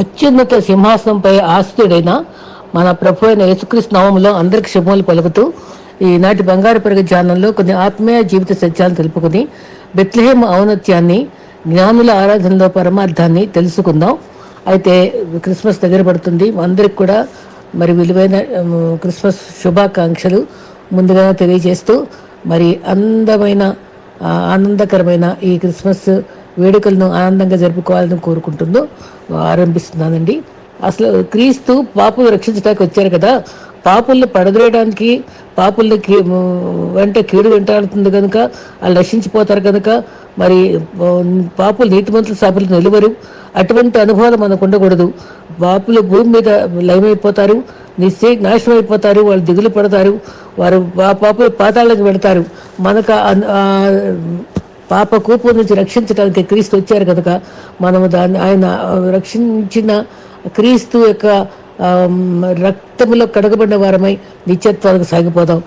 అత్యున్నత సింహాసనంపై ఆస్తుడైన మన ప్రభు అయిన యేసుక్రీస్తు నామంలో అందరికి శుభములు పలుకుతూ ఈనాటి బంగారు పెరుగు ధ్యానంలో కొన్ని ఆత్మీయ జీవిత సత్యాలు తెలుపుకుని బెత్లహేమ ఔన్నత్యాన్ని జ్ఞానుల ఆరాధనలో పరమార్థాన్ని తెలుసుకుందాం. అయితే క్రిస్మస్ దగ్గర పడుతుంది. అందరికి కూడా మరి విలువైన క్రిస్మస్ శుభాకాంక్షలు ముందుగా తెలియజేస్తూ మరి అందమైన ఆనందకరమైన ఈ క్రిస్మస్ వేడుకలను ఆనందంగా జరుపుకోవాలని కోరుకుంటుందో ఆరంభిస్తున్నానండి. అసలు క్రీస్తు పాపులు రక్షించడానికి వచ్చారు కదా పాపుల్ని పడద్రోయడానికి పాపుల్ని వెంట కీడు వెంటాడుతుంది కనుక వాళ్ళు నశించిపోతారు కనుక మరి పాపులు పాపులు నీతిమంతుల సభలు నిలువరు. అటువంటి అనుభవాలు మనకు ఉండకూడదు. పాపులు భూమి మీద లయమైపోతారు నిశ్చయ నాశనం అయిపోతారు వాళ్ళు దిగులు పడతారు వారు పాపులు పాతాళానికి వెళతారు. మనకు పాప కూపు నుంచి రక్షించడానికి క్రీస్తు వచ్చారు కనుక మనము దాన్ని ఆయన రక్షించిన క్రీస్తు యొక్క రక్తములో కడగబడిన వారమై నిత్యత్వానికి సాగిపోదాం.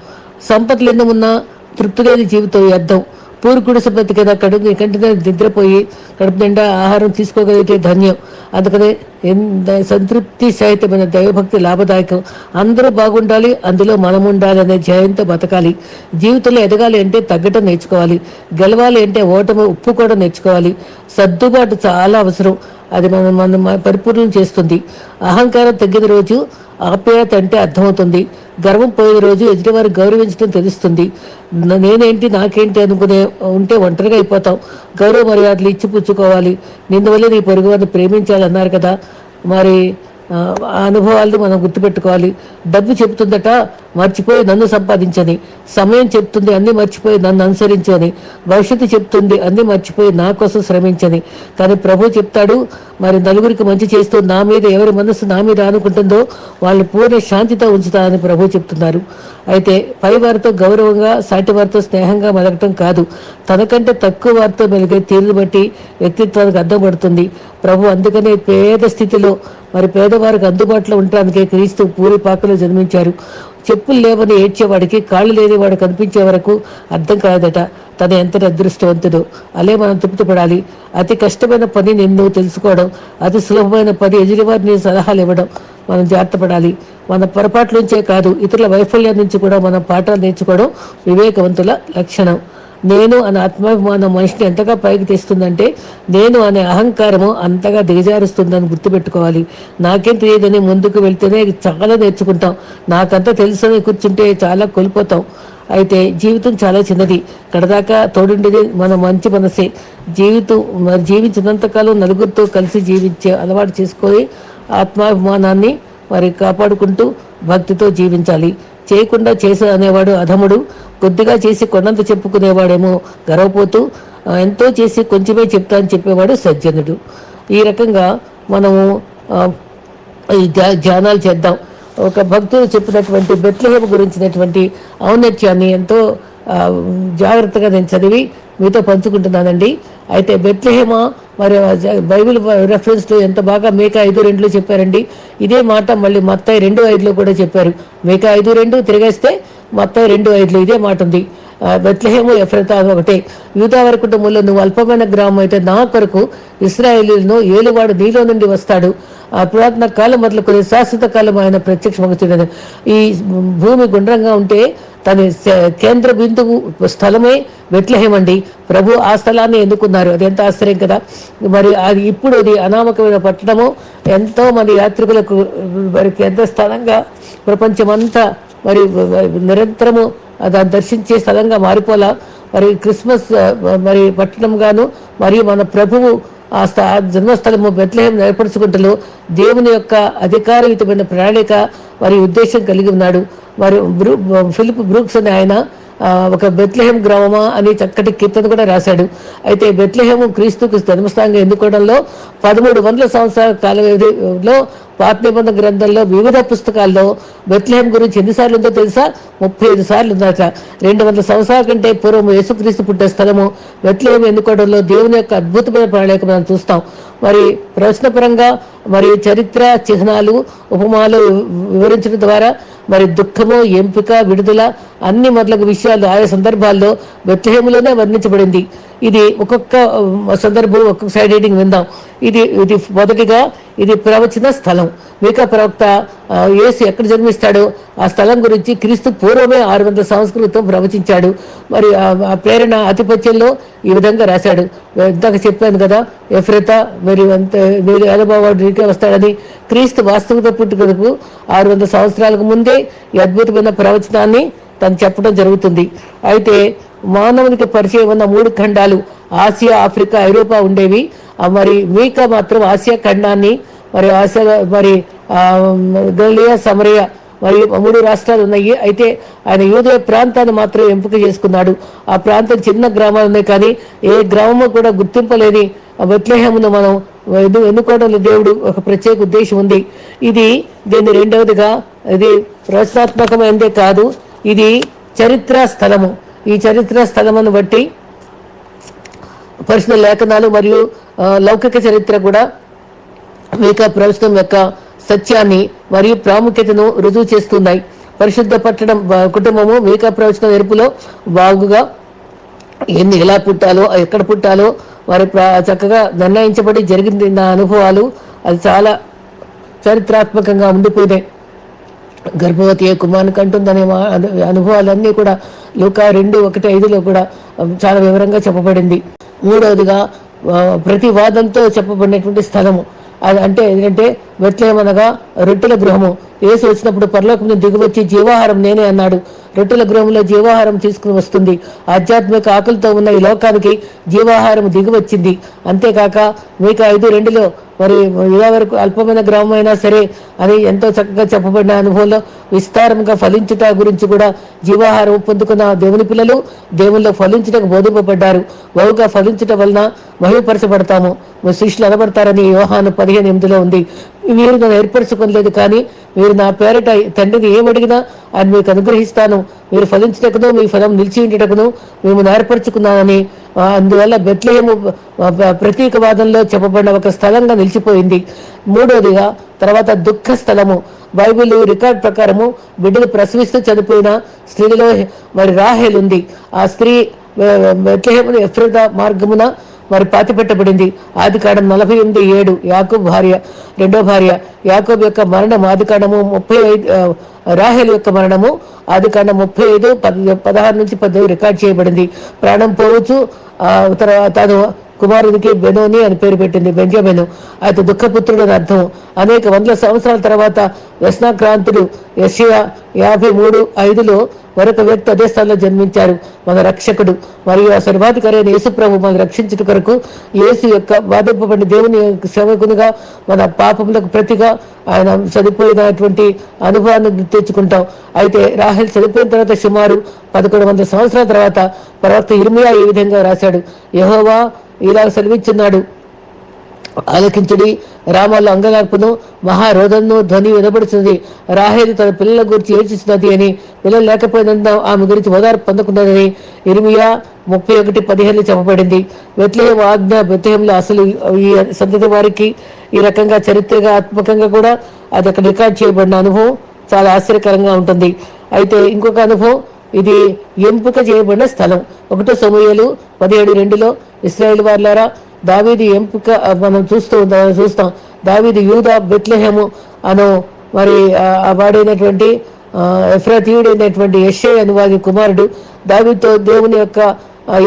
సంపదలు ఎన్నో ఉన్నా తృప్తి లేని జీవితం వ్యర్థం. పూర్కుడి కదా కడుపు కంటిన నిద్రపోయి కడుపు నిండా ఆహారం తీసుకోగలిగితే ధన్యం. అందుకనే ఎంత సంతృప్తి సహితమైన దైవభక్తి లాభదాయకం. అందరూ బాగుండాలి అందులో మనం ఉండాలి అనే ధ్యేయంతో బతకాలి. జీవితంలో ఎదగాలి అంటే తగ్గటం నేర్చుకోవాలి. గెలవాలి అంటే ఓటమి ఉప్పు కూడా నేర్చుకోవాలి. సర్దుబాటు చాలా అవసరం. అది మనం మనం పరిపూర్ణం చేస్తుంది. అహంకారం తగ్గిన రోజు ఆప్యాయత అంటే అర్థమవుతుంది. గర్వం పోయిన రోజు ఎదుటివారు గౌరవించడం తెలుస్తుంది. నేనేంటి నాకేంటి అనుకునే ఉంటే ఒంటరిగా అయిపోతాం. గౌరవ మర్యాదలు ఇచ్చి పుచ్చుకోవాలి నిందువల్ల నీ పొరుగు వారిని ప్రేమించాలి అన్నారు కదా. మరి అనుభవాలు మనం గుర్తుపెట్టుకోవాలి. డబ్బు చెప్తుందట మర్చిపోయి నన్ను సంపాదించని. సమయం చెప్తుంది అన్ని మర్చిపోయి నన్ను అనుసరించని. భవిష్యత్తు చెప్తుంది అన్ని మర్చిపోయి నా కోసం శ్రమించని. కానీ ప్రభు చెప్తాడు మరి నలుగురికి మంచి చేస్తూ నా మీద ఎవరి మనసు నా మీద అనుకుంటుందో వాళ్ళు పూర్ణ శాంతితో ఉంచుతా అని ప్రభు చెప్తున్నారు. అయితే పై వారితో గౌరవంగా సాటి వారితో స్నేహంగా మెలగటం కాదు. తనకంటే తక్కువ వారితో మెలిగే తీరును బట్టి వ్యక్తిత్వానికి అర్థపడుతుంది ప్రభు అందుకనే పేద స్థితిలో మరి పేదవారికి అందుబాటులో ఉండటానికే క్రీస్తు పూరి పాకలో జన్మించారు. చెప్పులు లేవని ఏడ్చేవాడికి కాళ్ళు లేనివాడు కనిపించే వరకు అర్థం కాదట తన ఎంత అదృష్టవంతుడు. అలే మనం తృప్తిపడాలి. అతి కష్టమైన పని నిన్ను తెలుసుకోవడం అతి సులభమైన పని ఎదుటివారిని సలహాలు ఇవ్వడం మనం జాగ్రత్త పడాలి మన పొరపాట్ల నుంచే కాదు ఇతరుల వైఫల్యం నుంచి కూడా మనం పాఠాలు నేర్చుకోవడం వివేకవంతుల లక్షణం. నేను అనే ఆత్మాభిమానం మనిషిని ఎంతగా పైకి తెస్తుందంటే నేను అనే అహంకారము అంతగా దిగజారుస్తుందని గుర్తుపెట్టుకోవాలి. నాకేం తెలియదని ముందుకు వెళ్తేనే చాలా నేర్చుకుంటాం. నాకంతా తెలుసని కూర్చుంటే చాలా కోల్పోతాం. అయితే జీవితం చాలా చిన్నది. కడదాకా తోడుండేది మన మంచి మనసే. జీవితం జీవించినంతకాలం నలుగురితో కలిసి జీవించే అలవాటు చేసుకొని ఆత్మాభిమానాన్ని మరి కాపాడుకుంటూ భక్తితో జీవించాలి. చేయకుండా చేసే అనేవాడు అధముడు. కొద్దిగా చేసి కొండంత చెప్పుకునేవాడేమో గర్వపోతూ ఎంతో చేసి కొంచెమే చెప్తా అని చెప్పేవాడు సజ్జనుడు. ఈ రకంగా మనము ఈ ధ్యానాలు చేద్దాం. ఒక భక్తుడు చెప్పినటువంటి బెత్లహేమ గురించినటువంటి ఔన్నత్యాన్ని ఎంతో జాగ్రత్తగా నేను చదివి మీతో పంచుకుంటున్నానండి. అయితే బెత్లహేమ మరి బైబిల్ రెఫరెన్స్లో ఎంత బాగా మేక ఐదు రెండులో చెప్పారండి. ఇదే మాట మళ్ళీ మత్తాయి రెండు ఐదులో కూడా చెప్పారు. మేక ఐదు రెండు తిరిగేస్తే మత్తాయి రెండు ఐదులో ఇదే మాట ఉంది. బెత్లహేము ఎఫ్రతా ఒకటే యూదావర కుటుంబంలో నువ్వు అల్పమైన గ్రామం అయితే నా కొరకు ఇస్రాయేలీలను ఏలువాడు నీలో నుండి వస్తాడు. ఆ పురాతన కాలం మొదలుకొని శాశ్వత కాలం ఆయన ప్రత్యక్షమవుతున్నాడు ఈ భూమి గుండ్రంగా ఉంటే తన కేంద్ర బిందువు స్థలమే బెత్లహేం అండి ప్రభు ఆ స్థలాన్ని ఎన్నుకున్నారు. అది ఎంత ఆశ్చర్యం కదా. మరి అది ఇప్పుడు అది అనామకమైన పట్టణము. ఎంతో మంది యాత్రికులకు మరి ఎంత స్థలంగా ప్రపంచమంతా మరి నిరంతరము దాన్ని దర్శించే స్థలంగా మారిపోలా. మరి క్రిస్మస్ మరి పట్టణంగాను మరియు మన ప్రభువు ఆ స్థ- ఆ జన్మస్థలము బెత్లహేం ఏర్పరచుకుంటలో దేవుని యొక్క అధికారయుతమైన ప్రణాళిక మరి ఉద్దేశం కలిగి ఉన్నాడు. వారు బ్రూ ఫిలిప్ బ్రూక్స్ అనే ఆయన ఒక బెత్లహేం గ్రామమా అని చక్కటి కీర్తన కూడా రాశాడు. అయితే బెత్లహేము క్రీస్తుకు జన్మస్థానంగా ఎన్నుకోవడంలో పదమూడు వందల సంవత్సరాల కాల వ్యవధిలో పాత నిబంధన గ్రంథంలో వివిధ పుస్తకాల్లో బెత్లహేం గురించి ఎన్నిసార్లు ఉందో తెలుసా? ముప్పై ఐదు సార్లు ఉందట. రెండు వందల సంవత్సరాల కంటే పూర్వం యేసుక్రీస్తు పుట్టే స్థలము బెత్లహేం ఎన్నుకోవడంలో దేవుని యొక్క అద్భుతమైన ప్రణాళిక మనం చూస్తాం. మరి ప్రశ్నపరంగా మరి చరిత్ర చిహ్నాలు ఉపమాలు వివరించడం ద్వారా మరి దుఃఖము ఎంపిక విడుదల అన్ని మొదలగు విషయాలు ఆయా సందర్భాల్లో బెత్లహేములోనే వర్ణించబడింది. ఇది ఒక్కొక్క సందర్భం ఒక్కొక్క సైడ్ రీడింగ్ విందాం. ఇది ఇది మొదటిగా ఇది ప్రవచన స్థలం. మీకా ప్రవక్త యేసు ఎక్కడ జన్మిస్తాడో ఆ స్థలం గురించి క్రీస్తు పూర్వమే ఆరు వందల సంస్కృతం ప్రవచించాడు. మరి ఆ- ప్రేరణ అతిపత్యంలో ఈ విధంగా రాశాడు. ఇందాక చెప్పాను కదా ఎఫ్రత మరి అంత మీరు అనుభవాడు నీకే వస్తాడని క్రీస్తు వాస్తవిక పుట్టుకకు ఆరు వందల సంవత్సరాలకు ముందే ఈ అద్భుతమైన ప్రవచనాన్ని తను చెప్పడం జరుగుతుంది. అయితే మానవునికి పరిచయం ఉన్న మూడు ఖండాలు ఆసియా ఆఫ్రికా ఐరోపా ఉండేవి. ఆ మరి మీకా మాత్రం ఆసియా ఖండాన్ని మరి ఆసియా మరి గలియా సమరయ మరియు మూడు రాష్ట్రాలు ఉన్నాయి. అయితే ఆయన యూదయ ప్రాంతాన్ని మాత్రం ఎంపిక చేసుకున్నాడు. ఆ ప్రాంతం చిన్న గ్రామాలు ఉన్నాయి కానీ ఏ గ్రామము కూడా గుర్తింపలేని బెత్లహేమును మనం ఎన్ను ఎన్నుకోవడంలో దేవుడు ఒక ప్రత్యేక ఉద్దేశం ఉంది. ఇది దీన్ని రెండవదిగా ఇది రచనాత్మకమైనదే కాదు. ఇది చరిత్ర స్థలము. ఈ చరిత్ర స్థలమును బట్టి పరిశుద్ధ లేఖనాలు మరియు లౌకిక చరిత్ర కూడా మీకా ప్రవచనం యొక్క సత్యాన్ని మరియు ప్రాముఖ్యతను రుజువు చేస్తున్నాయి. పరిశుద్ధ పట్టణం ఆ, కుటుంబము మీకా ప్రవచనం ఎరుపులో బాగుగా ఎన్ని ఎలా పుట్టాలో ఎక్కడ పుట్టాలో వారి చక్కగా నిర్ణయించబడి జరిగింది నా అనుభవాలు అది చాలా చారిత్రాత్మకంగా ఉండిపోయినాయి. గర్భవతి ఏ కుమారుని అంటుందనే మా అనుభవాలన్నీ కూడా లూకా రెండు ఒకటి ఐదులో కూడా చాలా వివరంగా చెప్పబడింది. మూడవదిగా ప్రతి వాదంతో చెప్పబడినటువంటి స్థలము. అది అంటే ఏంటంటే వెట్లేమనగా రొట్టెల గృహము. ఏసు వచ్చినప్పుడు పరలోకం దిగువచ్చి జీవాహారం నేనే అన్నాడు. రొట్టెల గృహంలో జీవాహారం తీసుకుని వస్తుంది. ఆధ్యాత్మిక ఆకలితో ఉన్న ఈ లోకానికి జీవాహారం దిగివచ్చింది. అంతేకాక మీకు ఐదు రెండులో మరి ఇలా వరకు అల్పమైన గ్రామం అయినా సరే అని ఎంతో చక్కగా చెప్పబడిన అనుభవంలో విస్తారంగా ఫలించుట గురించి కూడా జీవాహారం పొందుకున్న దేవుని పిల్లలు దేవుల్లో ఫలించుటకు బోధింపబడ్డారు. బహుగా ఫలించుట వలన మహిమపరచబడతాము. శిష్యులు అనబడతారని యోహాను పదిహేను ఎనిమిదిలో ఉంది. మీరు నన్ను ఏర్పరచుకోలేదు కానీ మీరు నా పేరట తండ్రిని ఏమడిగినా ఆయన మీకు అనుగ్రహిస్తాను. మీరు ఫలించటకును మీ ఫలం నిలిచి ఉండటకును మేము ఏర్పరచుకున్నానని అందువల్ల బెత్లహేము ప్రతీకవాదంలో చెప్పబడిన ఒక స్థలంగా నిలిచిపోయింది. మూడోదిగా తర్వాత దుఃఖ స్థలము. బైబిల్ రికార్డ్ ప్రకారము బిడ్డలు ప్రసవిస్తూ చనిపోయిన స్త్రీలో మరి రాహేల్ ఉంది. ఆ స్త్రీ బెత్లహేము ఎఫ్రద మార్గమున వారు పాతిపెట్టబడింది ఆది కాండం నలభై ఎనిమిది ఏడు యాకూబ్ భార్య రెండో భార్య యాకూబ్ యొక్క మరణం ఆది కాండము ముప్పై ఐదు రాహెల్ యొక్క మరణము ఆది కాండం ముప్పై ఐదు పదహారు నుంచి పద్దెనిమిది రికార్డ్ చేయబడింది. ప్రాణం పోవచ్చు ఆ తర్వాత కుమారుడికి బెనోని అని పేరు పెట్టింది బెంజమిను. అయితే దుఃఖపుత్రుడు అని అర్థం. అనేక వందల సంవత్సరాల తర్వాత వ్యసనాక్రాంతుడు యషియా యాభై మూడు ఐదులో మరొక వ్యక్తి అదే స్థలంలో జన్మించారు. మన రక్షకుడు. మరియు ఆ సర్వాధికారైన యేసుప్రభు మనం రక్షించుట కొరకు యేసు యొక్క బాధింపబడిన దేవుని శ్రమకునిగా సేవకునిగా మన పాపములకు ప్రతిగా ఆయన చనిపోయినటువంటి అనుభవాన్ని తెచ్చుకుంటాం. అయితే రాహెల్ చనిపోయిన తర్వాత సుమారు పదకొండు వందల సంవత్సరాల తర్వాత ప్రవక్త ఇర్మియా ఈ విధంగా రాశాడు? యహోవా ఇలా సెలవిచ్చున్నాడు ఆలకించుడి రామాల్లో అంగలార్పును మహారోధను ధ్వని వినబడుతుంది రాహేది తన పిల్లల గురించి ఏడ్చిస్తున్నది అని పిల్లలు లేకపోయినందున ఆమె గురించి ఓదార్పు పొందుకున్నదని ఇరుమియా ముప్పై ఒకటి పదిహేను చెప్పబడింది. బెత్లహేం ఆజ్ఞ బెత్లహేంలో అసలు ఈ సంతతి వారికి ఈ రకంగా చరిత్రగా ఆత్మకంగా కూడా అది అక్కడ రికార్డ్ చేయబడిన అనుభవం చాలా ఆశ్చర్యకరంగా ఉంటుంది. అయితే ఇంకొక అనుభవం ఇది ఎంపిక చేయబడిన స్థలం. ఒకటో సమూహలు పదిహేడు రెండులో ఇస్రాయేల్ వార్లారా దావీది ఎంపిక మనం చూస్తూ చూస్తాం. దావీది యూదా బెత్లెహేము అను మరి ఆ, వాడైనటువంటి ఎఫ్రాతీయుడైనటువంటి యశ్ఐ అని వారి కుమారుడు. దావీతో దేవుని యొక్క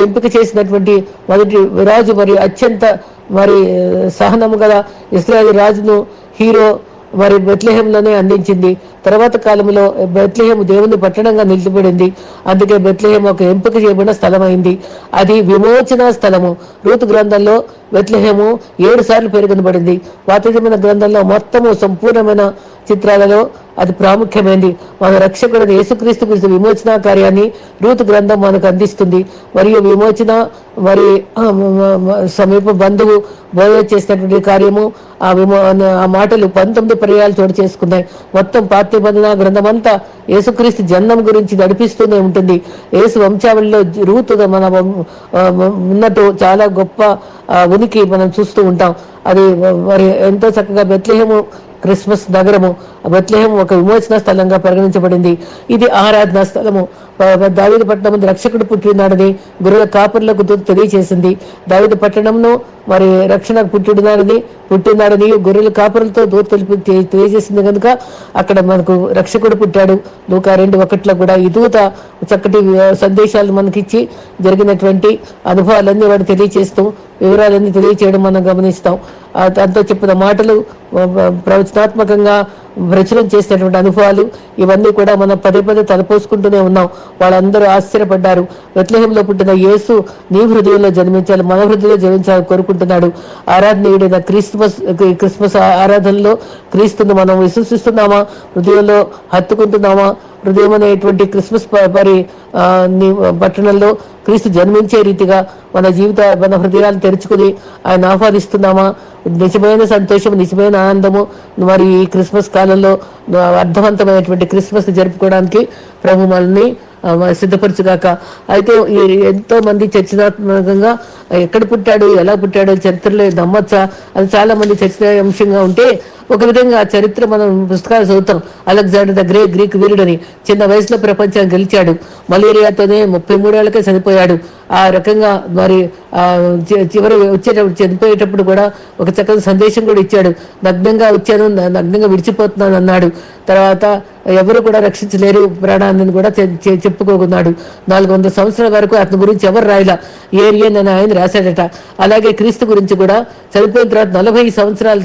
ఎంపిక చేసినటువంటి మొదటి రాజు మరి అత్యంత మరి సహనము గల ఇస్రాయల్ రాజును హీరో వారి బెత్లెహంలోనే అందించింది. తర్వాత కాలంలో బెత్లెహం దేవుని పట్టణంగా నిలిచిపోయింది అందుకే బెత్లహేం ఒక ఎంపిక చేయబడిన స్థలమైంది. అది విమోచన స్థలము. రూతు గ్రంథంలో బెత్లహేము ఏడు సార్లు పేర్కొనబడింది పాతజమైన గ్రంథంలో మొత్తము సంపూర్ణమైన చిత్రాలలో అది ప్రాముఖ్యమైనది మన రక్షకుడు యేసుక్రీస్తు గురించి విమోచన కార్యాన్ని రూతు గ్రంథం మనకు అందిస్తుంది. మరియు విమోచన మరి సమీప బంధువు బోధ చేసినటువంటి కార్యము ఆ విమో ఆ మాటలు పంతొమ్మిది పర్యాలు చోటు చేసుకున్నాయి. మొత్తం పాత నిబంధన గ్రంథం అంతా యేసుక్రీస్తు జన్మం గురించి నడిపిస్తూనే ఉంటుంది. యేసు వంశావళిలో రూతుగా మన ఉన్నట్టు చాలా గొప్ప ఉనికి మనం చూస్తూ ఉంటాం. అది మరి ఎంతో చక్కగా బెత్లెహేము క్రిస్మస్ నగరము బెత్లెహేం ఒక విమోచన స్థలంగా పరిగణించబడింది. ఇది ఆరాధనా స్థలము. దావీదు పట్టణం రక్షకుడు పుట్టినాడని గురువుల కాపుర్లకు తెలియజేసింది దావీదు పట్టణంను మరి రక్షణ పుట్టినాడని పుట్టినాడని గొర్రెల కాపురులతో దూత తెలిపి తెలియజేసింది కనుక అక్కడ మనకు రక్షకుడు పుట్టాడు. నూక రెండు ఒకటిలో కూడా ఈ దూత చక్కటి సందేశాలు మనకిచ్చి జరిగినటువంటి అనుభవాలన్నీ వాడు తెలియచేస్తూ వివరాలన్నీ తెలియచేయడం మనం గమనిస్తాం. దాంతో చెప్పిన మాటలు ప్రవచనాత్మకంగా ప్రచురం చేసినటువంటి అనుభవాలు ఇవన్నీ కూడా మనం పదే పదే తలపోసుకుంటూనే ఉన్నాం. వాళ్ళందరూ ఆశ్చర్యపడ్డారు. బెత్లెహంలో పుట్టిన యేసు నీ హృదయంలో జన్మించాలి మన హృదయంలో జన్మించాలని కోరుకుంటున్నాడు. ఆరాధనీయుడైన క్రిస్మస్ క్రిస్మస్ ఆరాధనలో క్రీస్తును మనం విశ్వసిస్తున్నామా? హృదయంలో హత్తుకుంటున్నామా? హృదయం అనేటువంటి క్రిస్మస్ మరి పట్టణంలో క్రీస్తు జన్మించే రీతిగా మన జీవిత మన హృదయాలు తెరుచుకుని ఆయన ఆహ్వానిస్తున్నామా? నిజమైన సంతోషం నిజమైన ఆనందము. మరి ఈ క్రిస్మస్ కాలంలో అర్థవంతమైనటువంటి క్రిస్మస్ జరుపుకోవడానికి ప్రభు మనల్ని సిద్ధపరచుగాక. అయితే ఎంతో మంది చర్చనాత్మకంగా ఎక్కడ పుట్టాడు ఎలా పుట్టాడు చరిత్రలో నమ్మచ్చా అది చాలా మంది చర్చనాంశంగా ఉంటే ఒక విధంగా ఆ చరిత్ర మనం పుస్తకాలు చదువుతాం. అలెగ్జాండర్ ద గ్రే గ్రీక్ వీరుడని చిన్న వయసులో ప్రపంచాన్ని గెలిచాడు. మలేరియాతోనే ముప్పై మూడేళ్ళకే చనిపోయాడు. ఆ రకంగా మరి చివరి వచ్చేటప్పుడు చనిపోయేటప్పుడు కూడా ఒక చక్కని సందేశం కూడా ఇచ్చాడు. నగ్నంగా వచ్చాను నగ్నంగా విడిచిపోతున్నాను అన్నాడు. తర్వాత ఎవరు కూడా రక్షించలేరు ప్రాణాన్ని కూడా చెప్పుకోకున్నాడు. నాలుగు వందల సంవత్సరాల వరకు అతని గురించి ఎవరు రాయలా? ఏరియన్ అని ఆయన రాశాడట. అలాగే క్రీస్తు గురించి కూడా చనిపోయిన తర్వాత నలభై సంవత్సరాల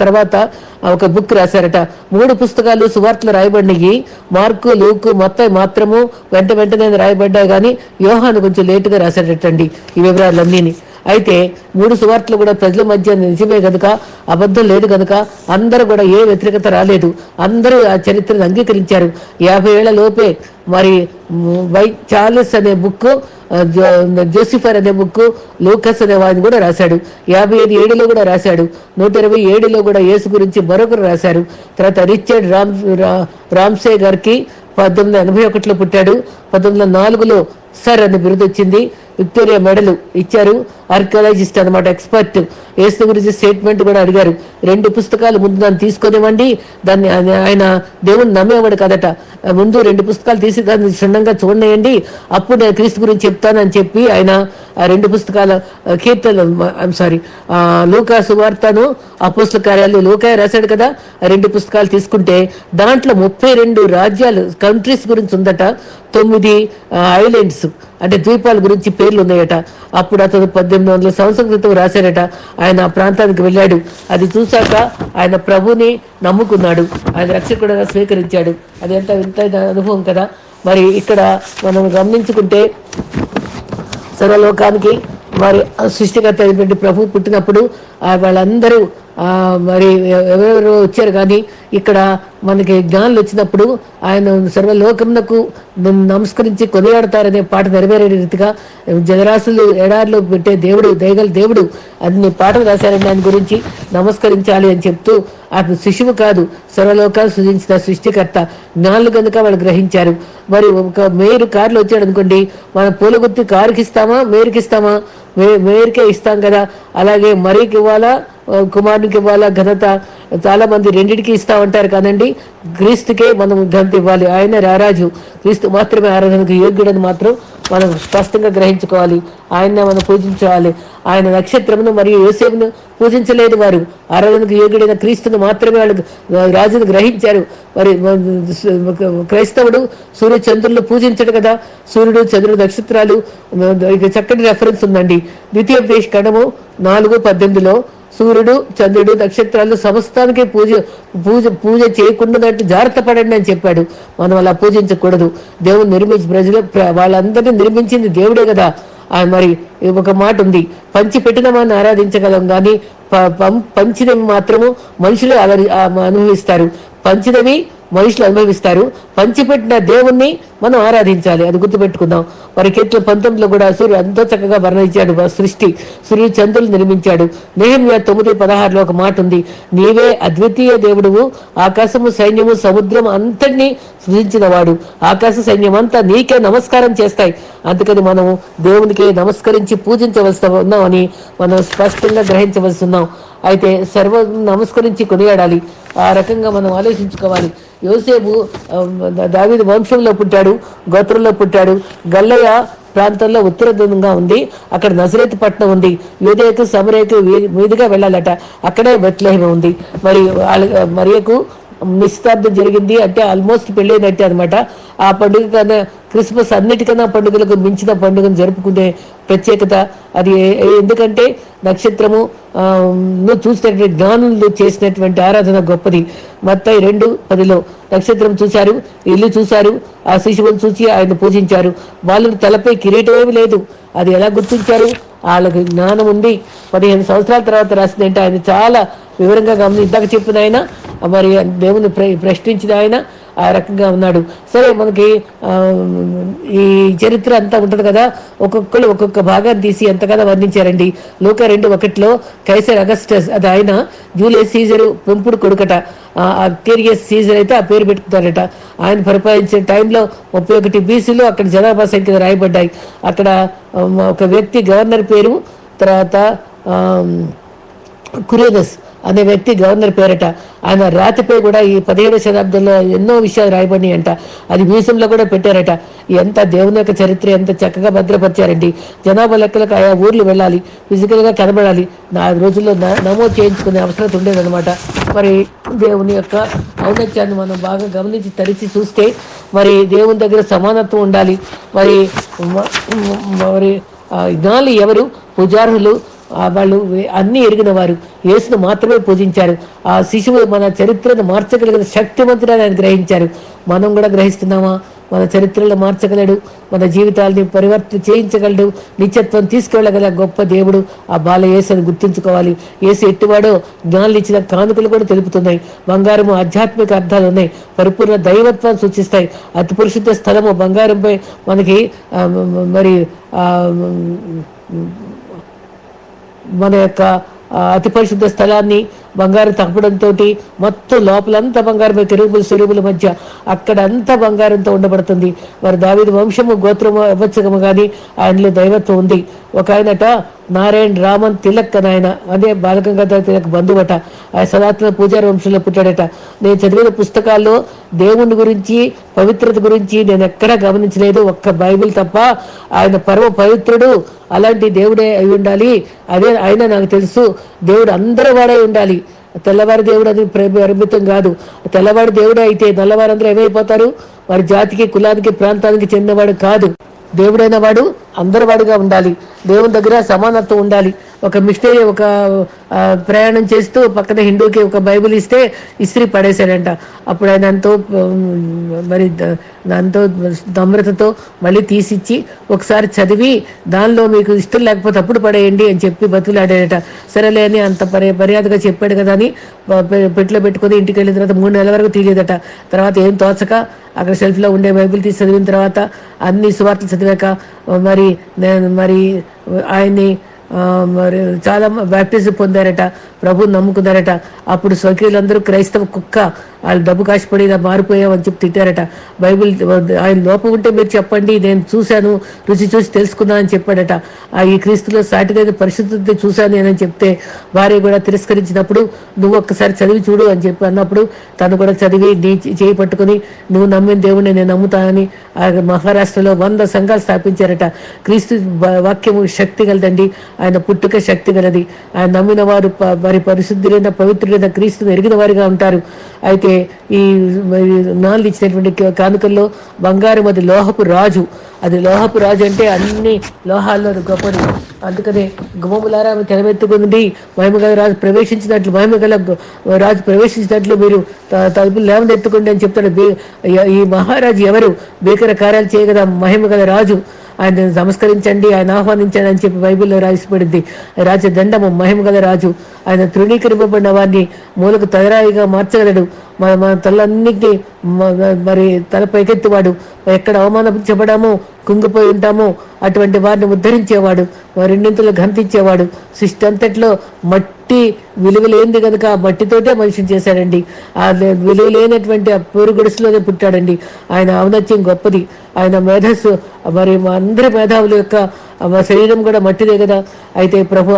తర్వాత ఒక బుక్ రాశారట. మూడు పుస్తకాలు సువార్తలు రాయబడినవి మార్కు లూకు మొత్తం మాత్రము వెంట వెంటనే రాయబడ్డాయి. కానీ యోహాను కొంచెం లేటుగా రాశాడటండి. ఈ వివరాలన్నీని అయితే మూడు సువార్తలు కూడా ప్రజల మధ్య నిజమే గనుక అబద్ధం లేదు గనుక అందరూ కూడా ఏ వ్యతిరేకత రాలేదు. అందరూ ఆ చరిత్రను అంగీకరించారు. యాభై ఏళ్ళ లోపే మరి వై చార్లెస్ అనే బుక్ జోసిఫర్ అనే బుక్ లూకస్ అనే వాడిని కూడా రాశాడు. యాభై ఐదు ఏడులో కూడా రాశాడు. నూట ఇరవై ఏడులో కూడా యేసు గురించి మరొకరు రాశారు. తర్వాత రిచర్డ్ రామ్ రా- రామ్సే గారికి పద్దెనిమిది ఎనభై ఒకటిలో పుట్టాడు. పంతొమ్మిది వందల నాలుగులో సర్ అని బిరుదు వచ్చింది విక్టోరియా మెడల్ ఇచ్చారు. ఆర్కియాలజిస్ట్ అనమాట ఎక్స్పర్ట్. ఏసు గురించి స్టేట్మెంట్ కూడా అడిగారు. రెండు పుస్తకాలు ముందు దాన్ని తీసుకొనివ్వండి. దాన్ని ఆయన- ఆయన దేవుని నమ్మేవాడు కదట. ముందు రెండు పుస్తకాలు తీసి దాన్ని క్షుణ్ణంగా చూడనేయండి. అప్పుడు నేను క్రీస్తు గురించి చెప్తానని చెప్పి ఆయన ఆ రెండు పుస్తకాల కీర్తనలు ఐమ్ సారీ లూకా సువార్తను అపోస్ల కార్యాలు లోకాయ రాశాడు కదా ఆ రెండు పుస్తకాలు తీసుకుంటే దాంట్లో ముప్పై రెండు రాజ్యాలు కంట్రీస్ గురించి ఉందట తొమ్మిది ఐలాండ్స్ అంటే ద్వీపాల గురించి పేర్లు ఉన్నాయట. అప్పుడు అతను పద్దెనిమిది వందల సంవత్సరం క్రితం రాశాడట. ఆయన ఆ ప్రాంతానికి వెళ్ళాడు. అది చూశాక ఆయన ప్రభుని నమ్ముకున్నాడు. ఆయన రక్షకుడుగా స్వీకరించాడు. అది ఎంత వింత అనుభవం కదా. మరి ఇక్కడ మనం గమనించుకుంటే సర్వలోకానికి వారు సృష్టికర్త అయినటువంటి ప్రభు పుట్టినప్పుడు వాళ్ళందరూ మరి ఎవరెవరు వచ్చారు కానీ ఇక్కడ మనకి జ్ఞానులు వచ్చినప్పుడు ఆయన సర్వలోకమునకు నమస్కరించి కొనియాడతారనే పాట నెరవేరే రీతిగా జలరాశులు ఎడారిలో పెట్టే దేవుడు దయగల దేవుడు అన్ని పాటలు రాశారండి దాని గురించి నమస్కరించాలి అని చెప్తూ అతను శిశువు కాదు సర్వలోకాలు సృజించిన సృష్టికర్త. జ్ఞానులు కనుక వాళ్ళు గ్రహించారు. మరి ఒక మేయర్ కారులో వచ్చాడు అనుకోండి మనం పూల గుర్తి కారుకి ఇస్తామా మేయర్కి ఇస్తామా? మే మేయర్కే ఇస్తాం కదా. అలాగే మరీకి ఇవ్వాలా కుమారునికి ఇవ్వాలా ఘనత. చాలా మంది ఇస్తా ఇస్తామంటారు కాదండి. క్రీస్తుకే మనం ఘనత ఇవ్వాలి. ఆయన రారాజు. క్రీస్తు మాత్రమే ఆరాధనకు యోగ్యుడని మాత్రం మనం స్పష్టంగా గ్రహించుకోవాలి. ఆయన్నే మనం పూజించాలి. ఆయన నక్షత్రమును మరియు యోసేపును పూజించలేదు వారు. ఆరాధనకు యోగ్యుడైన క్రీస్తును మాత్రమే వాళ్ళు రాజును గ్రహించారు. మరి క్రైస్తవుడు సూర్య చంద్రులు పూజించడు కదా. సూర్యుడు చంద్రుడు నక్షత్రాలు చక్కటి రెఫరెన్స్ ఉందండి. ద్వితీయ పేష్ కణము నాలుగు పద్దెనిమిదిలో సూర్యుడు చంద్రుడు నక్షత్రాలు సమస్తానికి పూజ పూజ పూజ చేయకుండా జాగ్రత్త పడండి అని చెప్పాడు. మనం అలా పూజించకూడదు. దేవుడు నిర్మించి ప్రజలు వాళ్ళందరినీ నిర్మించింది దేవుడే కదా. ఆ మరి ఒక మాట ఉంది. పంచి పెట్టిన ఆరాధించగలం కానీ ప- పం- పంచినవి మాత్రము మనుషులు అలా అనుభవిస్తారు. పంచినవి మనుషులు అనుభవిస్తారు. పంచిపెట్టిన దేవుణ్ణి మనం ఆరాధించాలి. అది గుర్తుపెట్టుకుందాం. మరి కీర్తన పంతొమ్మిదిలో కూడా సూర్యుడు ఎంతో చక్కగా వర్ణించాడు. సృష్టి సూర్యుడు చంద్రులు నిర్మించాడు. నేహమ్య తొమ్మిది పదహారులో ఒక మాట ఉంది. నీవే అద్వితీయ దేవుడువు ఆకాశము సైన్యము సముద్రం అంతటినీ సృజించిన వాడు ఆకాశ సైన్యం అంతా నీకే నమస్కారం చేస్తాయి. అందుకని మనము దేవునికి నమస్కరించి పూజించవలసి ఉన్నామని మనం స్పష్టంగా గ్రహించవలసి ఉన్నాం. అయితే సర్వ నమస్కరించి కొనియాడాలి. ఆ రకంగా మనం ఆలోచించుకోవాలి. యోసేపు దావిద దావీదు వంశంలో పుట్టాడు గోత్రంలో పుట్టాడు గల్లయ్య ప్రాంతంలో ఉత్తరదంగా ఉంది అక్కడ నజరేత్ పట్టణం ఉంది యూదేకు సమరేకు మీదుగా వెళ్ళాలట అక్కడే బెత్లహేమ ఉంది. మరి వాళ్ళ మరియకు నిశ్చితార్థం జరిగింది అంటే ఆల్మోస్ట్ పెళ్ళైనట్టే అనమాట ఆ పండుగ కన్నా క్రిస్మస్ అన్నిటికన్నా పండుగలకు మించిన పండుగను జరుపుకునే ప్రత్యేకత. అది ఎందుకంటే నక్షత్రము ను చూసినటువంటి జ్ఞానులు చేసినటువంటి ఆరాధన గొప్పది. మత్తాయి రెండు పదిలో నక్షత్రం చూశారు ఇల్లు చూశారు ఆ శిశువును చూసి ఆయన పూజించారు. వాళ్ళని తలపై కిరీటం లేదు. అది ఎలా గుర్తించారు? వాళ్ళకి జ్ఞానం ఉంది. పదిహేను సంవత్సరాల తర్వాత రాసింది అంటే ఆయన చాలా వివరంగా గమని ఇందాక చెప్పిన ఆయన మరి దేవుని ప్ర- ప్రశ్నించిన ఆయన ఆ రకంగా ఉన్నాడు. సరే మనకి ఈ చరిత్ర అంతా ఉంటుంది కదా. ఒక్కొక్కరు ఒక్కొక్క భాగాన్ని తీసి ఎంతగానో వర్ణించారండి. లోక రెండు ఒకటిలో కైసర్ అగస్టస్ అది ఆయన జూలియస్ సీజరు పెంపుడు కొడుకట. ఆ అక్టేరియస్ సీజర్ అయితే ఆ పేరు పెట్టుకున్నారట. ఆయన పరిపాలించిన టైంలో ముప్పై ఒకటి బీసీలో అక్కడ జనాభా సంఖ్య రాయబడ్డాయి. అక్కడ ఒక వ్యక్తి గవర్నర్ పేరు తర్వాత ఆ, కురేనస్. అనే వ్యక్తి గవర్నర్ పేరట. ఆయన రాతిపై కూడా ఈ పదిహేడవ శతాబ్దంలో ఎన్నో విషయాలు రాయబడినాయి అంట. అది మ్యూజియంలో కూడా పెట్టారట. ఎంత దేవుని యొక్క చరిత్ర ఎంత చక్కగా భద్రపరిచారండి. జనాభా లెక్కలకు ఆయా ఊర్లు వెళ్ళాలి ఫిజికల్గా కనబడాలి. నా రోజుల్లో న- నమోదు చేయించుకునే అవసరం ఉండేదన్నమాట. మరి దేవుని యొక్క ఔన్నత్యాన్ని మనం బాగా గమనించి తరిచి చూస్తే మరి దేవుని దగ్గర సమానత్వం ఉండాలి. మరి మరి జ్ఞానులు ఎవరు? పూజారులు వాళ్ళు అన్ని ఎరిగిన వారు యేసును మాత్రమే పూజించారు. ఆ శిశువు మన చరిత్రను మార్చగలిగిన శక్తివంతుడని ఆయన గ్రహించారు. మనం కూడా గ్రహిస్తున్నామా? మన చరిత్రలు మార్చగలడు. మన జీవితాల్ని పరివర్తన చేయించగలడు. నిత్యత్వం తీసుకెళ్ళగల గొప్ప దేవుడు ఆ బాల యేసుని గుర్తుంచుకోవాలి. యేసు ఎట్టువాడో జ్ఞానులు ఇచ్చిన కానుకలు కూడా తెలుపుతున్నాయి. బంగారము ఆధ్యాత్మిక అర్థాలు ఉన్నాయి. పరిపూర్ణ దైవత్వాన్ని సూచిస్తాయి. అతి పురుషుద్ధ స్థలము బంగారంపై మనకి మరి మన యొక్క అతి పరిశుద్ధ స్థలాన్ని బంగారం తప్పడంతో మొత్తం లోపలంతా బంగారమే కెరుగుల స్వరూపుల మధ్య అక్కడ అంతా బంగారంతో ఉండబడుతుంది. మరి దావిది వంశము గోత్రము అవ్వచ్చగము కానీ ఆయనలో దైవత్వం ఉంది. ఒక ఆయనట నారాయణ రామన్ తిలక్ అని ఆయన అదే బాలగంగాధర తిలక్ బంధువట. ఆయన సనాతన పూజారి వంశంలో పుట్టాడట. నేను చదివిన పుస్తకాల్లో దేవుని గురించి పవిత్రత గురించి నేను ఎక్కడా గమనించలేదు. ఒక్క బైబిల్ తప్ప ఆయన పరమ పవిత్రుడు అలాంటి దేవుడే అయి ఉండాలి. అదే ఆయన నాకు తెలుసు. దేవుడు అందరి వాడై ఉండాలి. తెల్లవారి దేవుడు అది పరిమితం కాదు. తెల్లవారి దేవుడే అయితే నల్లవారందరూ ఏమైపోతారు? వారి జాతికి కులానికి ప్రాంతానికి చెందినవాడు కాదు. దేవుడైన వాడు అందరివాడిగా ఉండాలి. దేవుని దగ్గర సమానత్వం ఉండాలి. ఒక మిస్టరీ ఒక ప్రయాణం చేస్తూ పక్కన హిందూకి ఒక బైబిల్ ఇస్తే ఇస్త్రీ పడేశాడంట. అప్పుడు ఆయన దాంతో మరి దాంతో నమ్రతతో మళ్ళీ తీసిచ్చి ఒకసారి చదివి దానిలో మీకు ఇష్టం లేకపోతే అప్పుడు పడేయండి అని చెప్పి బతులాడాడట సరేలే అని అంత పరి మర్యాదగా చెప్పాడు కదా అని పె- పెట్టిలో పెట్టుకుని ఇంటికి వెళ్ళిన తర్వాత మూడు నెలల వరకు తీయలేదట తర్వాత ఏం తోచక అక్కడ షెల్ఫ్లో ఉండే బైబిల్ తీసి చదివిన తర్వాత అన్ని సువార్తలు చదివాక మరి నేను మరి ఆయన్ని ఆ, మరి చాలా బ్యాప్టిజం పొందారట ప్రభు నమ్ముకున్నారట. అప్పుడు స్వకీయులందరూ క్రైస్తవ కుక్క వాళ్ళు డబ్బు కాశపడి ఇలా మారిపోయామని చెప్పి తిట్టారట. బైబిల్ ఆయన లోపం ఉంటే మీరు చెప్పండి నేను చూశాను రుచి చూసి తెలుసుకున్నా అని చెప్పాడట. ఆ ఈ క్రీస్తులో సాటిదైన పరిశుద్ధత చూశాను నేనని చెప్తే భార్య కూడా తిరస్కరించినప్పుడు నువ్వు ఒక్కసారి చదివి చూడు అని చెప్పి అన్నప్పుడు తను కూడా చదివి నీ చేయి పట్టుకుని నువ్వు నమ్మిన దేవుడిని నేను నమ్ముతానని ఆ మహారాష్ట్రలో వంద సంఘాలు స్థాపించారట. క్రీస్తు వాక్యము శక్తి కలదండి ఆయన పుట్టుక శక్తి గలది. ఆయన నమ్మిన వారు ప- మరి పరిశుద్ధులైన పవిత్రులైన క్రీస్తుని ఎరిగిన వారిగా ఉంటారు. అయితే ఈ నాలుగు ఇచ్చినటువంటి కానుకల్లో బంగారం అది లోహపు రాజు. అది లోహపు రాజు అంటే అన్ని లోహాల్లో గొప్పది. అందుకనే గుమములారా తెరవెత్తుకుంది మహిమగల రాజు ప్రవేశించినట్లు మహిమగల రాజు ప్రవేశించినట్లు మీరు తలుపులు లేవనెత్తుకోండి అని చెప్తాడు. ఈ మహారాజు ఎవరు? భీకర కార్యాలు చేయగల మహిమగల రాజు. ఆయన నమస్కరించండి ఆయన ఆహ్వానించండి అని చెప్పి బైబిల్లో రాసిపడింది. రాజదండము మహిమగల రాజు. ఆయన తృణీకరింపబడిన వారిని మూలకు తగరాయిగా మార్చగలడు. మన మన తలన్నింటినీ మరి తల పైకెత్తివాడు. ఎక్కడ అవమానించబడామో కుంగిపోయి ఉంటామో అటువంటి వారిని ఉద్ధరించేవాడు. రెండింతలు గంతించేవాడు. సృష్టి అంతట్లో మట్టి విలువ లేనిది కనుక ఆ మట్టితోటే మనిషిని చేశాడండి. ఆ లే- విలువ లేనటువంటి ఆ పేరు గుడిసెలోనే పుట్టాడండి. ఆయన ఔన్నత్యం గొప్పది. ఆయన మేధస్సు మరి మా అందరి మేధావుల యొక్క మా శరీరం కూడా మట్టిదే కదా. అయితే ప్రభు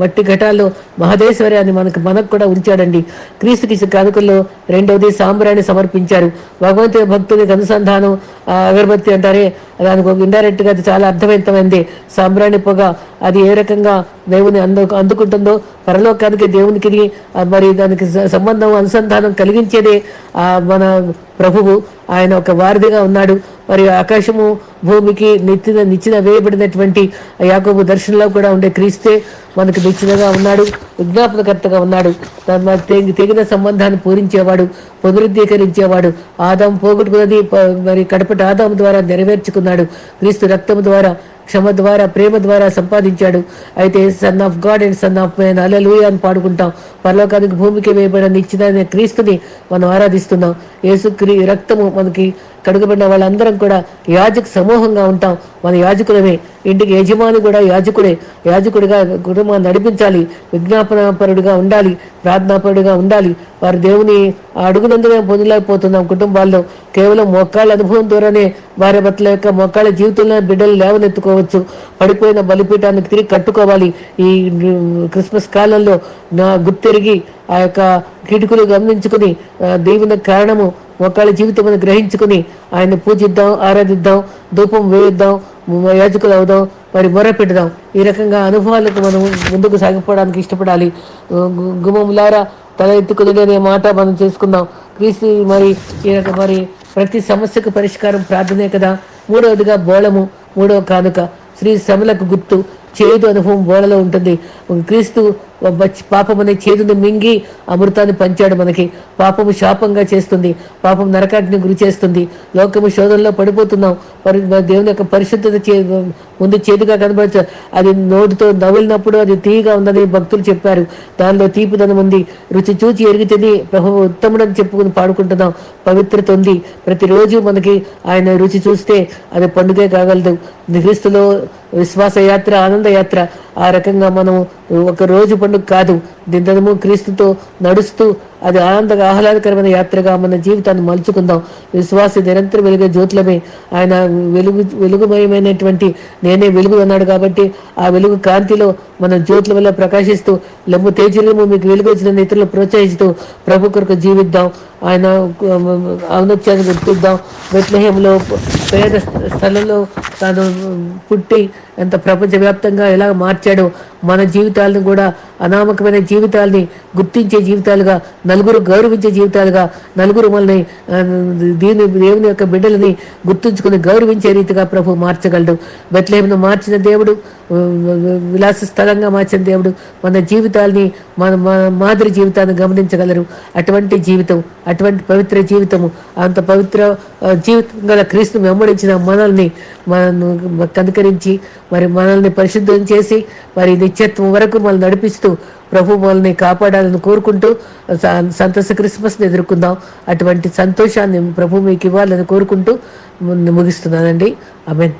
మట్టి ఘటాల్లో మహదేశ్వర్యాన్ని మనకు మనకు కూడా ఉంచాడండి. క్రీస్తుకి కానుకల్లో రెండవది సాంబ్రాన్ని సమర్పించారు. భగవంతుని భక్తునికి అనుసంధానం అగరబత్తి అంటారే దానికి ఒక ఇండైరెక్ట్గా అది చాలా అర్థవంతమైంది. సాంబ్రాణి పొగ అది ఏ రకంగా దేవుని అందు అందుకుంటుందో పరలోకానికి దేవునికి మరి దానికి సంబంధం అనుసంధానం కలిగించేదే మన ప్రభువు. ఆయన ఒక వారధిగా ఉన్నాడు. మరియు ఆకాశము భూమికి నిచ్చిన నిచ్చిన వేయబడినటువంటి యాకోబు దర్శనంలో కూడా ఉండే క్రీస్తే మనకు నిచ్చినగా ఉన్నాడు విజ్ఞాపనకర్తగా ఉన్నాడు. తెగి- తెగిన సంబంధాన్ని పూరించేవాడు పునరుద్ధీకరించేవాడు. ఆదాం పోగొట్టుకున్నది మరి కడపటి ఆదాం ద్వారా నెరవేర్చుకున్నాడు. క్రీస్తు రక్తం ద్వారా క్షమ ద్వారా ప్రేమ ద్వారా సంపాదించాడు. అయితే son of God and son of man hallelujah అని పాడుకుంటాం. పరలోకానికి భూమికి వేయబడిన నిశ్చితమైన క్రీస్తుని మనం ఆరాధిస్తున్నాం. యేసు క్రీ రక్తము మనకి కడుగబడిన వాళ్ళందరం కూడా యాజక సమూహంగా ఉంటాం. మన యాజకులమే. ఇంటికి యజమాని కూడా యాజకుడే. యాజకుడిగా కుటుంబాన్ని నడిపించాలి. విజ్ఞాపనపరుడుగా ఉండాలి. ప్రార్థనాపరుడుగా ఉండాలి. వారి దేవుని అడుగునందునే పొందలేకపోతున్నాం కుటుంబాల్లో. కేవలం మొక్కాళ్ళ అనుభవం ద్వారానే భార్య భర్తల యొక్క మొక్కాళ్ళ జీవితంలో బిడ్డలు లేవనెత్తుకోవచ్చు. పడిపోయిన బలిపీఠానికి తిరిగి కట్టుకోవాలి. ఈ క్రిస్మస్ కాలంలో నా గుర్తు తిరిగి ఆ యొక్క కిటుకులు గమనించుకుని దేవుని కారణము ఒకళ్ళ జీవితం గ్రహించుకుని ఆయన పూజిద్దాం ఆరాధిద్దాం ధూపం వేయిద్దాం యాజకులు అవుదాం మరి మొర పెడదాం ఈ రకంగా అనుభవాలకు మనం ముందుకు సాగిపోవడానికి ఇష్టపడాలి. గుమములారా తల ఎత్తుకుని అనే మాట మనం చేసుకుందాం. క్రీస్తు మరి ఈ యొక్క మరి ప్రతి సమస్యకు పరిష్కారం ప్రార్థనే కదా. మూడవదిగా బోళము మూడవ కానుక. శ్రీ శ్రమలకు గుర్తు చేదు అనుభవం బోళలో ఉంటుంది. క్రీస్తు వచ్చి పాపం అనే చేదును మింగి అమృతాన్ని పంచాడు మనకి. పాపము శాపంగా చేస్తుంది. పాపం నరకాగ్ని గురి చేస్తుంది. లోకము శోధనలో పడిపోతున్నాం. పరి దేవుని యొక్క పరిశుద్ధత చే ముందు చేదుగా కనబడచ్చు అది నోటితో నవ్విలినప్పుడు అది తీయగా ఉందని భక్తులు చెప్పారు. దానిలో తీపిదనం ఉంది. రుచి చూచి ఎరిగితేనే ప్రభు ఉత్తముడని చెప్పుకుని పాడుకుంటున్నాం. పవిత్రత ఉంది. ప్రతిరోజు మనకి ఆయన రుచి చూస్తే అది పండుగే కాగలదు. క్రీస్తులో విశ్వాస యాత్ర ఆనంద యాత్ర. ఆ రకంగా మనం ఒక రోజు పండుగ కాదు దినము క్రీస్తుతో నడుస్తూ అది ఆనందంగా ఆహ్లాదకరమైన యాత్రగా మన జీవితాన్ని మలుచుకుందాం. విశ్వాస నిరంతరం వెలిగే జ్యోతులమే. ఆయన వెలుగు వెలుగుమయమైనటువంటి నేనే వెలుగు అన్నాడు కాబట్టి ఆ వెలుగు కాంతిలో మన జ్యోతుల వల్ల ప్రకాశిస్తూ లెమ్ము తేజీలము మీకు వెలుగు వచ్చిన ఇతరులు ప్రోత్సహిస్తూ ప్రభు కొరకు జీవిద్దాం. ఆయన ఔన్నత్యాన్ని గుర్తిద్దాం. బెత్లహేంలో పేద స్థలంలో తాను పుట్టి ఎంత ప్రపంచవ్యాప్తంగా ఎలా మార్చాడో మన జీవితాలను కూడా అనామకమైన జీవితాల్ని గుర్తించే జీవితాలుగా నలుగురు గౌరవించే జీవితాలుగా నలుగురు మనల్ని దీని దేవుని యొక్క బిడ్డలని గుర్తుంచుకుని గౌరవించే రీతిగా ప్రభు మార్చగలడు. బెట్లేమును మార్చిన దేవుడు విలాస స్థలంగా మార్చిన దేవుడు మన జీవితాల్ని మన మాదిరి జీవితాన్ని గమనించగలరు. అటువంటి జీవితం అటువంటి పవిత్ర జీవితము అంత పవిత్ర జీవితం గల క్రీస్తు వెంబడించిన మనల్ని మనను కనుకరించి మరి మనల్ని పరిశుద్ధం చేసి మరి నిత్యత్వం వరకు మనల్ని నడిపిస్తూ ప్రభు మనల్ని కాపాడాలని కోరుకుంటూ స- సంతోష క్రిస్మస్ని ఎదుర్కొందాం. అటువంటి సంతోషాన్ని ప్రభు మీకు ఇవ్వాలని కోరుకుంటూ ముగిస్తున్నానండి. ఆమెన్.